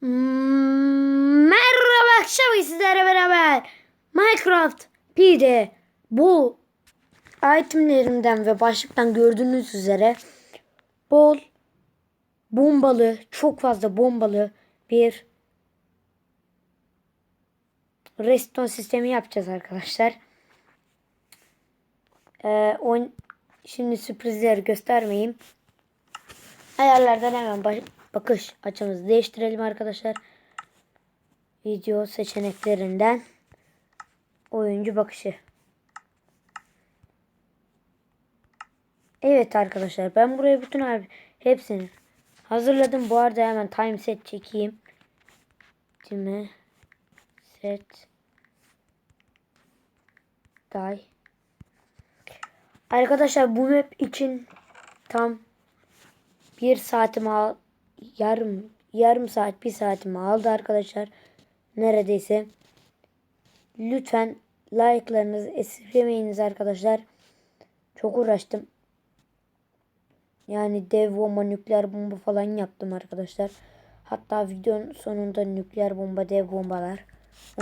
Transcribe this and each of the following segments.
Hmm, Merhaba akşam sizlerle beraber Minecraft PD'de bu itemlerimden ve başlıktan gördüğünüz üzere bol bombalı çok fazla bombalı bir redstone sistemi yapacağız arkadaşlar. Ee, on, şimdi sürprizleri göstermeyeyim. Ayarlardan hemen baş- bakış açımızı değiştirelim arkadaşlar. Video seçeneklerinden oyuncu bakışı. Evet arkadaşlar ben buraya bütün abi hepsini hazırladım. Bu arada hemen time set çekeyim. Time set die. Arkadaşlar bu map için tam bir saatimi al yarım yarım saat bir saatimi aldı arkadaşlar. Neredeyse. Lütfen like'larınızı esirgemeyiniz arkadaşlar. Çok uğraştım. Yani dev bomba, nükleer bomba falan yaptım arkadaşlar. Hatta videonun sonunda nükleer bomba, dev bombalar.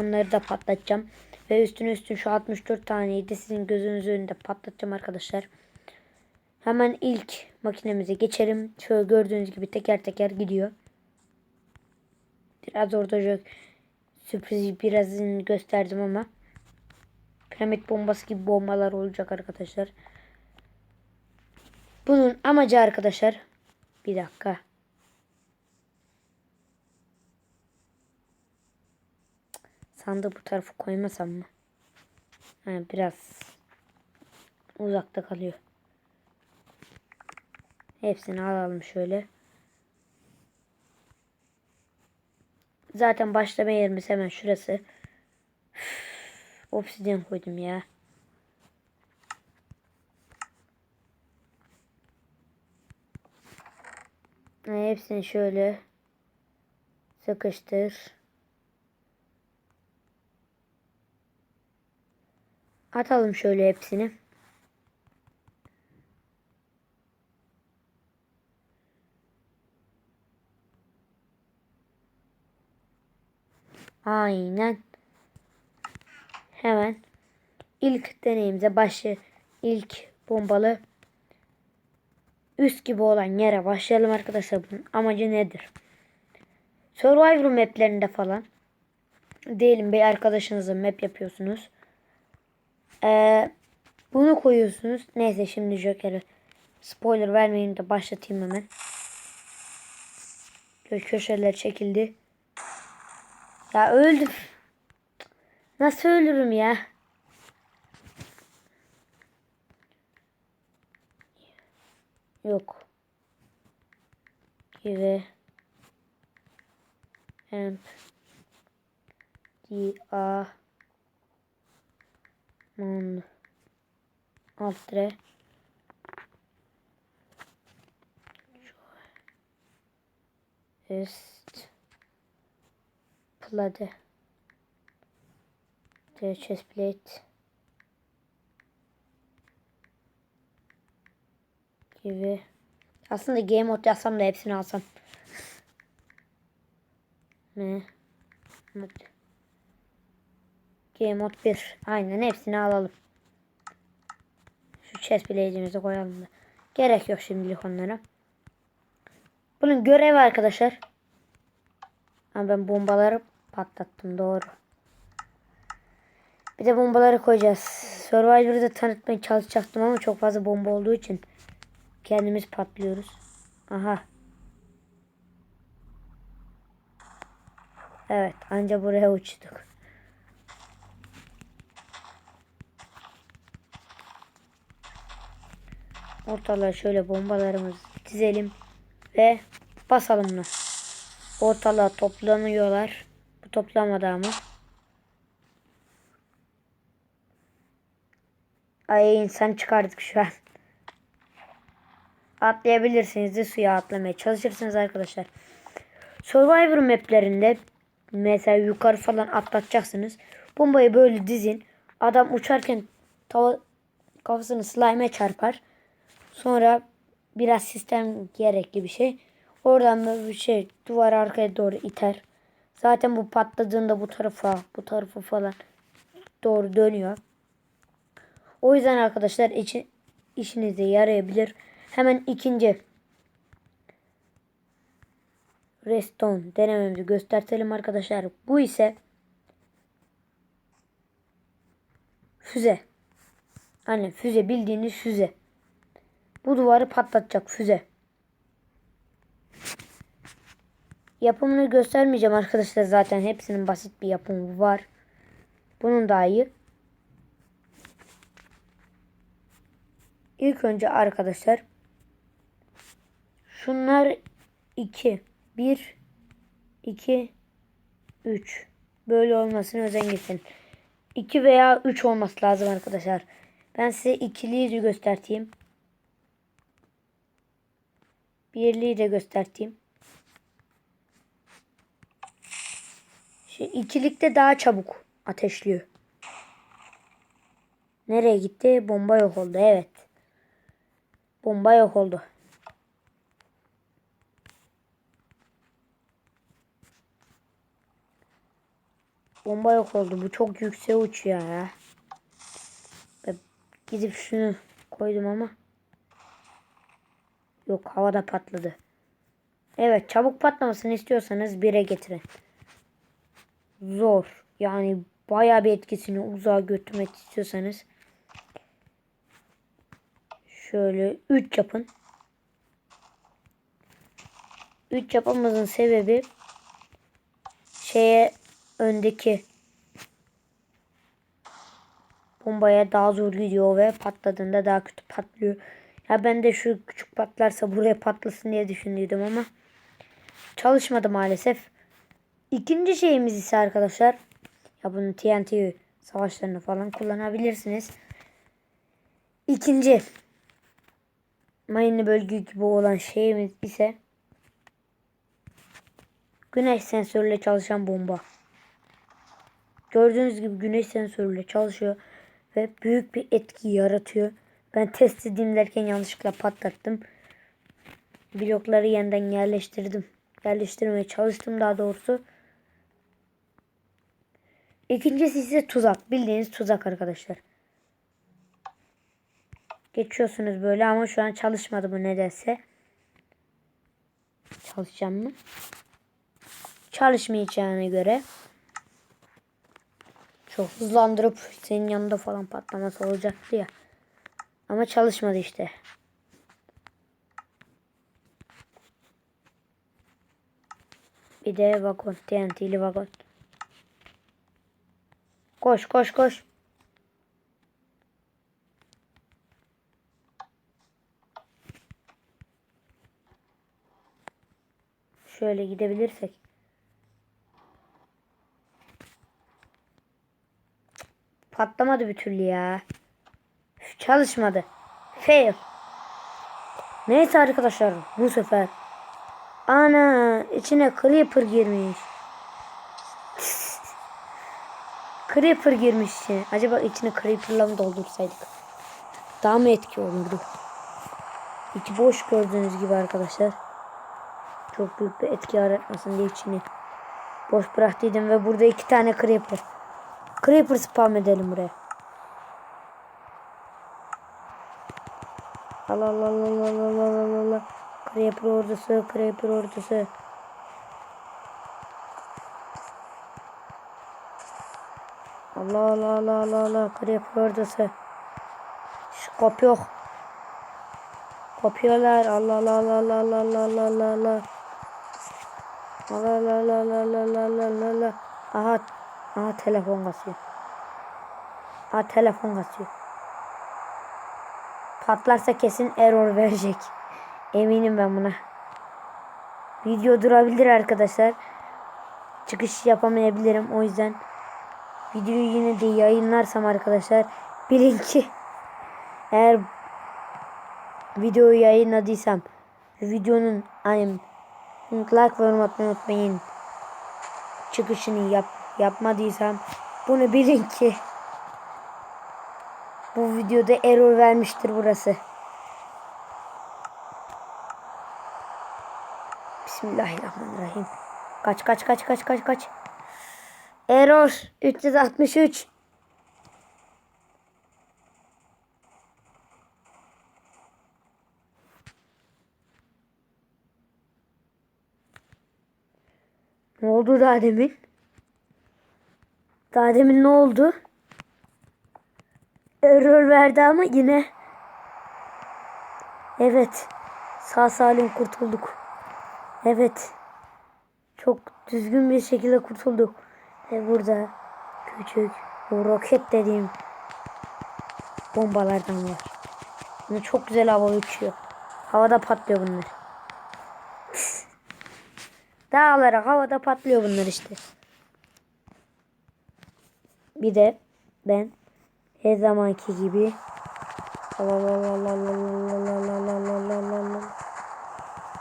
Onları da patlatacağım. Ve üstüne üstüne şu 64 taneyi de sizin gözünüzün önünde patlatacağım arkadaşlar. Hemen ilk makinemize geçelim. Şöyle gördüğünüz gibi teker teker gidiyor. Biraz orada şöyle sürpriz birazını gösterdim ama piramit bombası gibi bombalar olacak arkadaşlar. Bunun amacı arkadaşlar bir dakika. Sandığı bu tarafa koymasam mı? Ha, biraz uzakta kalıyor. Hepsini alalım şöyle. Zaten başlama yerimiz hemen şurası. Üf, obsidyen koydum ya. Hepsini şöyle sıkıştır. Atalım şöyle hepsini. Aynen. Hemen ilk deneyimize başı ilk bombalı üst gibi olan yere başlayalım arkadaşlar. Bunun amacı nedir? Survivor maplerinde falan diyelim bir arkadaşınızla map yapıyorsunuz. Ee, bunu koyuyorsunuz. Neyse şimdi Joker'ı spoiler vermeyeyim de başlatayım hemen. Köşeler çekildi. Ya öldüm. Nasıl ölürüm ya? Yok. Give amp D A Mon Altre Est Plade The chest plate gibi. Aslında game mode yazsam da hepsini alsam. Ne? Game mode 1. Aynen hepsini alalım. Şu chest plate'imizi koyalım da. Gerek yok şimdilik onlara. Bunun görevi arkadaşlar. Ama ben bombaları patlattım doğru. Bir de bombaları koyacağız. Survivor'da tanıtmaya çalışacaktım ama çok fazla bomba olduğu için kendimiz patlıyoruz. Aha. Evet anca buraya uçtuk. Ortalara şöyle bombalarımızı dizelim ve basalım bunu. Ortalığa toplanıyorlar. Bu toplamadı ama. Ay insan çıkardık şu an. Atlayabilirsiniz de suya atlamaya çalışırsınız arkadaşlar. Survivor maplerinde mesela yukarı falan atlatacaksınız. Bombayı böyle dizin. Adam uçarken tava, kafasını slime'e çarpar. Sonra biraz sistem gerekli bir şey. Oradan da bir şey duvar arkaya doğru iter. Zaten bu patladığında bu tarafa bu tarafa falan doğru dönüyor. O yüzden arkadaşlar içi, işinize yarayabilir. Hemen ikinci redstone denememizi göstertelim arkadaşlar. Bu ise füze. Hani füze bildiğiniz füze. Bu duvarı patlatacak füze. Yapımını göstermeyeceğim arkadaşlar zaten hepsinin basit bir yapımı var. Bunun daha iyi. İlk önce arkadaşlar şunlar 2 1 2 3 böyle olmasına özen gösterin. 2 veya 3 olması lazım arkadaşlar. Ben size ikiliyi de göstereyim. Birliği de göstereyim. Şu ikilikte daha çabuk ateşliyor. Nereye gitti? Bomba yok oldu. Evet. Bomba yok oldu. Bomba yok oldu. Bu çok yükseğe uçuyor ya. Ben gidip şunu koydum ama. Yok havada patladı. Evet çabuk patlamasını istiyorsanız 1'e getirin. Zor. Yani bayağı bir etkisini uzağa götürmek istiyorsanız şöyle 3 yapın. 3 yapmamızın sebebi şeye öndeki bombaya daha zor gidiyor ve patladığında daha kötü patlıyor. Ya ben de şu küçük patlarsa buraya patlasın diye düşündüydüm ama çalışmadı maalesef. İkinci şeyimiz ise arkadaşlar ya bunu TNT savaşlarını falan kullanabilirsiniz. İkinci mayınlı bölge gibi olan şeyimiz ise güneş sensörüyle çalışan bomba. Gördüğünüz gibi güneş sensörüyle çalışıyor ve büyük bir etki yaratıyor. Ben test edeyim derken yanlışlıkla patlattım. Blokları yeniden yerleştirdim. Yerleştirmeye çalıştım daha doğrusu. İkincisi ise tuzak. Bildiğiniz tuzak arkadaşlar. Geçiyorsunuz böyle ama şu an çalışmadı bu nedense. Çalışacağım mı? Çalışmayacağına göre çok hızlandırıp senin yanında falan patlaması olacaktı ya. Ama çalışmadı işte. Bir de vagon. TNT'li vagon. Koş koş koş. Şöyle gidebilirsek. Patlamadı bir türlü ya. Çalışmadı. Fail. Neyse arkadaşlar bu sefer. Ana içine creeper girmiş. Creeper girmişti. Acaba içini Creeper'la mı doldursaydık? Daha mı etki olurdu? İçi boş gördüğünüz gibi arkadaşlar. Çok büyük bir etki yaratmasın diye içini boş bıraktıydım ve burada iki tane Creeper. Creeper spam edelim buraya. Allah Allah Allah Allah Allah Allah Allah. Creeper ordusu, Creeper ordusu. Allah Allah Allah Allah Allah. Creeper ordusu. Şu kop yok. Kopuyorlar. Allah Allah Allah Allah Allah Allah Allah Allah Allah. Allah Allah Allah Allah Allah Allah Allah Allah. Aha. Aha telefon kasıyor. Aha telefon kasıyor. Patlarsa kesin error verecek. Eminim ben buna. Video durabilir arkadaşlar. Çıkış yapamayabilirim. O yüzden videoyu yine de yayınlarsam arkadaşlar bilin ki eğer videoyu yayınladıysam videonun hani like ve yorum atmayı unutmayın. Çıkışını yap yapmadıysam bunu bilin ki bu videoda error vermiştir burası. Bismillahirrahmanirrahim. Kaç kaç kaç kaç kaç kaç. Error 363. Ne oldu daha demin? Daha demin ne oldu? Error verdi ama yine. Evet. Sağ salim kurtulduk. Evet. Çok düzgün bir şekilde kurtulduk. Ve burada küçük bu roket dediğim bombalardan var. Bunu çok güzel hava uçuyor. Havada patlıyor bunlar. Dağlara havada patlıyor bunlar işte. Bir de ben her zamanki gibi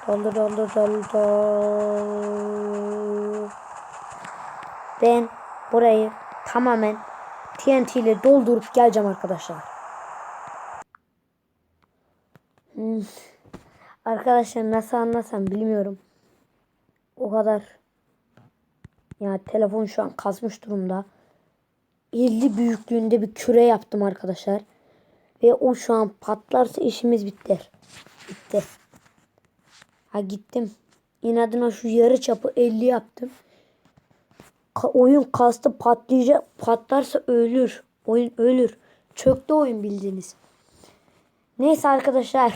Doldur doldur doldur. Ben burayı tamamen TNT ile doldurup geleceğim arkadaşlar. Hmm. Arkadaşlar nasıl anlasam bilmiyorum. O kadar. Ya telefon şu an kasmış durumda. 50 büyüklüğünde bir küre yaptım arkadaşlar. Ve o şu an patlarsa işimiz biter. Bitti. Ha gittim. İnadına şu yarı çapı 50 yaptım. Oyun kastı patlayacak. Patlarsa ölür. Oyun ölür. Çöktü oyun bildiğiniz. Neyse arkadaşlar.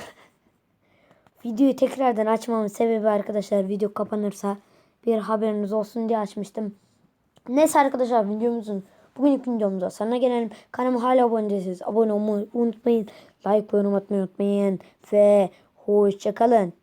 Videoyu tekrardan açmamın sebebi arkadaşlar video kapanırsa bir haberiniz olsun diye açmıştım. Neyse arkadaşlar videomuzun bugünkü videomuzda sana gelelim. Kanalıma hala abone değilseniz abone olmayı unutmayın. Like ve yorum atmayı unutmayın. Ve hoşçakalın.